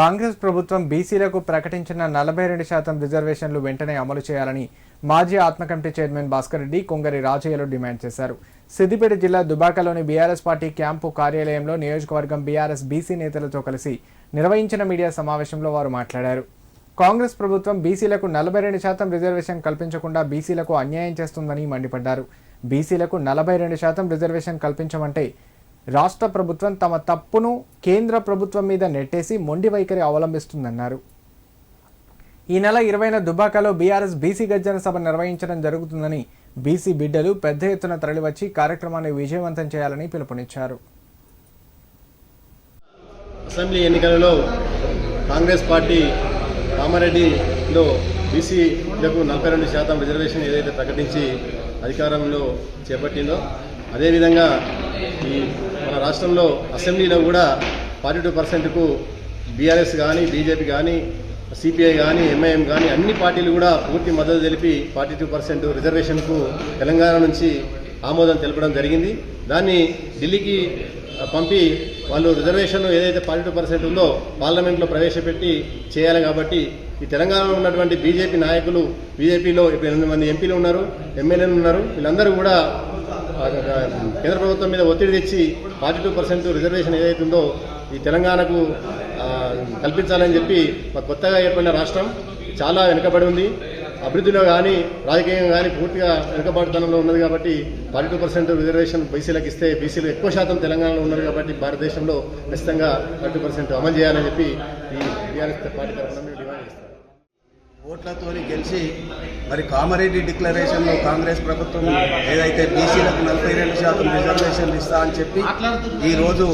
కాంగ్రెస్ ప్రభుత్వం బీసీలకు ప్రకటించిన నలభై రెండు శాతం రిజర్వేషన్లు వెంటనే అమలు చేయాలని మాజీ ఆత్మ కమిటీ చైర్మన్ భాస్కర్ రెడ్డి కొంగరి రాజయ్యలు డిమాండ్ చేశారు. సిద్దిపేట జిల్లా దుబాకలోని బీఆర్ఎస్ పార్టీ క్యాంపు కార్యాలయంలో నియోజకవర్గం బీఆర్ఎస్ బీసీ నేతలతో కలిసి నిర్వహించిన మీడియా సమావేశంలో వారు మాట్లాడారు. కాంగ్రెస్ ప్రభుత్వం బీసీలకు నలభై రెండు శాతం రిజర్వేషన్ కల్పించకుండా బీసీలకు అన్యాయం చేస్తుందని మండిపడ్డారు. బీసీలకు నలభై రెండు శాతం రిజర్వేషన్ కల్పించమంటే రాష్ట్ర ప్రభుత్వం తమ తప్పును కేంద్ర ప్రభుత్వం మీద నెట్టేసి మొండి వైఖరి అవలంబిస్తుందన్నారు. ఈ నెల ఇరవైన దుబాకలో బీఆర్ఎస్ బీసీ గర్జన సభ నిర్వహించడం జరుగుతుందని బీసీ బిడ్డలు పెద్ద ఎత్తున తరలివచ్చి కార్యక్రమాన్ని విజయవంతం చేయాలని పిలుపునిచ్చారు. అసెంబ్లీ ఎన్నికలలో కాంగ్రెస్ పార్టీ కామారెడ్డిలో బీసీలకు నలభై రెండు శాతం రిజర్వేషన్ ఏదైతే ప్రకటించి అధికారంలో చేపట్టిందో అదేవిధంగా ఈ మన రాష్ట్రంలో అసెంబ్లీలో కూడా ఫార్టీ టూ పర్సెంట్కు బీఆర్ఎస్ కానీ బీజేపీ కానీ సిపిఐ కానీ ఎంఐఎం కానీ అన్ని పార్టీలు కూడా పూర్తి మద్దతు తెలిపి ఫార్టీ టూ పర్సెంట్ రిజర్వేషన్కు తెలంగాణ నుంచి ఆమోదం తెలపడం జరిగింది. దాన్ని ఢిల్లీకి పంపి వాళ్ళు రిజర్వేషన్ ఏదైతే ఫార్టీ టూ పర్సెంట్ ఉందో పార్లమెంట్లో ప్రవేశపెట్టి చేయాలి కాబట్టి ఈ తెలంగాణలో ఉన్నటువంటి బీజేపీ నాయకులు బీజేపీలో ఇప్పుడు ఎనిమిది మంది ఎంపీలు ఉన్నారు ఎమ్మెల్యేలు ఉన్నారు. వీళ్ళందరూ కూడా కేంద్ర ప్రభుత్వం మీద ఒత్తిడి తెచ్చి ఫార్టీ టూ పర్సెంట్ రిజర్వేషన్ ఏదైతుందో ఈ తెలంగాణకు కల్పించాలని చెప్పి మా కొత్తగా ఏర్పడిన రాష్ట్రం చాలా వెనుకబడి ఉంది. అభివృద్ధిలో కానీ రాజకీయంగా కానీ పూర్తిగా వెనుకబాటుతనంలో ఉన్నది కాబట్టి ఫార్టీ టూ పర్సెంట్ రిజర్వేషన్ బీసీలకు ఇస్తే బీసీలు ఎక్కువ శాతం తెలంగాణలో ఉన్నారు కాబట్టి భారతదేశంలో ఖచ్చితంగా ఫార్టీ పర్సెంట్ అమలు చేయాలని చెప్పి ఈ బీఆర్ఎస్ పార్టీ తరఫున డిమాండ్ చేస్తాం ఓట్లతోని గెలిచి మరి కామారెడ్డి డిక్లరేషన్లో కాంగ్రెస్ ప్రభుత్వం ఏదైతే బీసీలకు నలభై రెండు శాతం రిజర్వేషన్లు ఇస్తా అని చెప్పి ఈ రోజు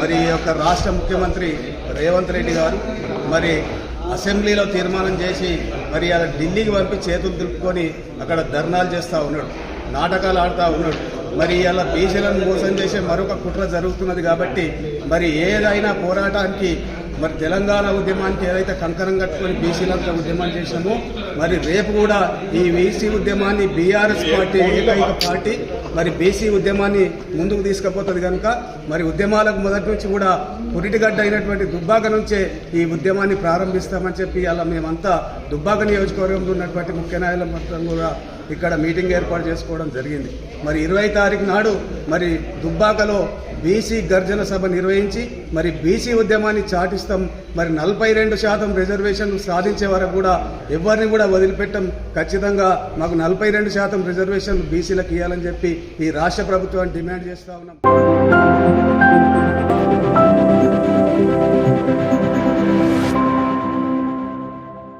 మరి ఈ యొక్క రాష్ట్ర ముఖ్యమంత్రి రేవంత్ రెడ్డి గారు మరి అసెంబ్లీలో తీర్మానం చేసి మరి అలా ఢిల్లీకి పంపి చేతులు తిప్పుకొని అక్కడ ధర్నాలు చేస్తూ ఉన్నాడు నాటకాలు ఆడుతూ ఉన్నాడు. మరి ఇలా బీసీలను మోసం చేసే మరొక కుట్ర జరుగుతున్నది కాబట్టి మరి ఏదైనా పోరాటానికి మరి తెలంగాణ ఉద్యమానికి ఏదైతే కంకణం కట్టుకొని బీసీలంతా ఉద్యమం చేశామో మరి రేపు కూడా ఈ బీసీ ఉద్యమాన్ని బీఆర్ఎస్ పార్టీ ఏకైక పార్టీ మరి బీసీ ఉద్యమాన్ని ముందుకు తీసుకుపోతుంది కనుక మరి ఉద్యమాలకు మొదటి నుంచి కూడా పురిటిగడ్డ అయినటువంటి దుబ్బాక నుంచే ఈ ఉద్యమాన్ని ప్రారంభిస్తామని చెప్పి అలా మేమంతా దుబ్బాక నియోజకవర్గంలో ఉన్నటువంటి ముఖ్య నాయకుల మొత్తం కూడా ఇక్కడ మీటింగ్ ఏర్పాటు చేసుకోవడం జరిగింది. మరి ఇరవై తారీఖు నాడు మరి దుబ్బాకలో బీసీ గర్జన సభ నిర్వహించి మరి బీసీ ఉద్యమాన్ని చాటిస్తాం. మరి నలభై రెండు శాతం రిజర్వేషన్లు సాధించే వరకు కూడా ఎవరిని కూడా వదిలిపెట్టం. ఖచ్చితంగా మాకు నలభై రెండు శాతం రిజర్వేషన్లు బీసీలకు ఇవ్వాలని చెప్పి ఈ రాష్ట్ర ప్రభుత్వాన్ని డిమాండ్ చేస్తా ఉన్నాం.